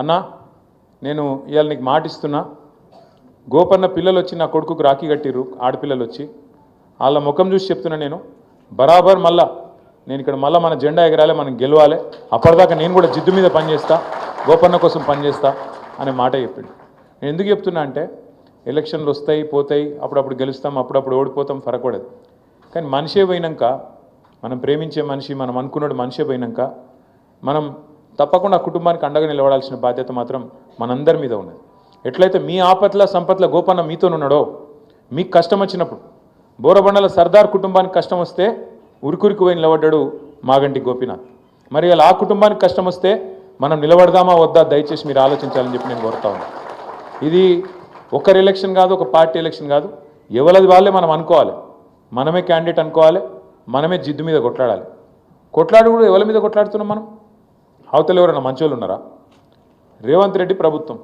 అన్నా నేను ఇవాళ నీకు మాటిస్తున్నా. గోపన్న పిల్లలు వచ్చి నా కొడుకుకు రాఖీ కట్టిర్రు ఆడపిల్లలు వచ్చి వాళ్ళ ముఖం చూసి చెప్తున్నా నేను. బరాబర్ మళ్ళా నేను ఇక్కడ మళ్ళీ మన జెండా ఎగరాలి మనం గెలవాలి. అప్పటిదాకా నేను కూడా జిద్దు మీద పనిచేస్తా గోపన్న కోసం పనిచేస్తా అనే మాట చెప్పిండు. నేను ఎందుకు చెప్తున్నా అంటే ఎలక్షన్లు వస్తాయి పోతాయి అప్పుడప్పుడు గెలుస్తాం అప్పుడప్పుడు ఓడిపోతాం ఫరకూడదు. కానీ మనిషే పోయినాక మనం ప్రేమించే మనిషి మనం అనుకున్నాడు మనిషే పోయినాక మనం తప్పకుండా ఆ కుటుంబానికి అండగా నిలబడాల్సిన బాధ్యత మాత్రం మనందరి మీద ఉన్నది. ఎట్లయితే మీ ఆపత్ల సంపత్ల గోపన్న మీతోనున్నాడో మీకు కష్టం వచ్చినప్పుడు బోరబండల సర్దార్ కుటుంబానికి కష్టం వస్తే ఉరికురికి పోయి నిలబడ్డాడు మాగంటి గోపీనాథ్. మరి అలా ఆ కుటుంబానికి కష్టం వస్తే మనం నిలబడదామా వద్దా దయచేసి మీరు ఆలోచించాలని చెప్పి నేను కోరుతా ఉన్నాను ఇది ఒకరి ఎలక్షన్ కాదు ఒక పార్టీ ఎలక్షన్ కాదు ఎవరిది వాళ్ళే మనం అనుకోవాలి. మనమే క్యాండిడేట్ అనుకోవాలి మనమే జిద్దు మీద కొట్లాడాలి. కొట్లాడు కూడా ఎవరి మీద కొట్లాడుతున్నాం మనం? అవతల ఎవరైనా మంచోళ్ళు ఉన్నారా? రేవంత్ రెడ్డి ప్రభుత్వం.